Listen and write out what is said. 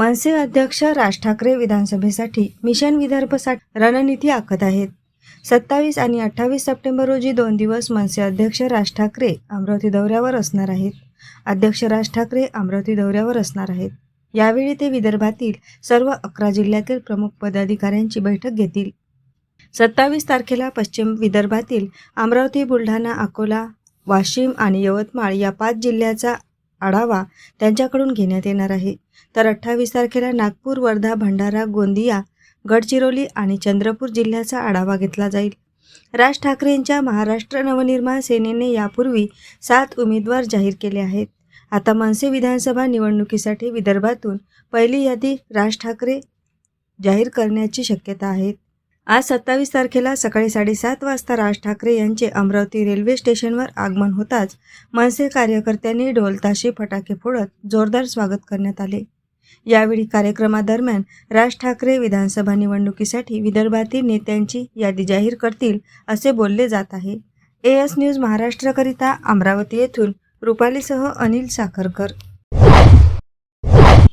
मनसे अध्यक्ष राज ठाकरे विधानसभेसाठी मिशन विदर्भसाठी रणनीती आखत आहेत. सत्तावीस आणि अठ्ठावीस सप्टेंबर रोजी दोन दिवस मनसे अध्यक्ष राज ठाकरे अमरावती दौऱ्यावर असणार आहेत. अध्यक्ष राज ठाकरे अमरावती दौऱ्यावर असणार आहेत. यावेळी ते विदर्भातील सर्व अकरा जिल्ह्यातील प्रमुख पदाधिकाऱ्यांची बैठक घेतील. सत्तावीस तारखेला पश्चिम विदर्भातील अमरावती बुलढाणा अकोला वाशिम आणि यवतमाळ या पाच जिल्ह्याचा आढावा त्यांच्याकडून घेण्यात येणार आहे. तर अठ्ठावीस तारखेला नागपूर वर्धा भंडारा गोंदिया गडचिरोली आणि चंद्रपूर जिल्ह्याचा आढावा घेतला जाईल. राज ठाकरेंच्या महाराष्ट्र नवनिर्माण सेनेने यापूर्वी सात उमेदवार जाहीर केले आहेत. आता मनसे विधानसभा निवडणुकीसाठी विदर्भातून पहिली यादी राज ठाकरे जाहीर करण्याची शक्यता आहे. आज सत्तावीस तारखेला सकाळी साडेसात वाजता राज ठाकरे यांचे अमरावती रेल्वे स्टेशनवर आगमन होताच मनसे कार्यकर्त्यांनी ढोलताशे फटाके फोडत जोरदार स्वागत करण्यात आले. यावेळी कार्यक्रमादरम्यान राज ठाकरे विधानसभा निवडणुकीसाठी विदर्भातील नेत्यांची यादी जाहीर करतील असे बोलले जात आहे. ए एस न्यूज महाराष्ट्रकरिता अमरावती येथून रुपालीसह अनिल साखरकर.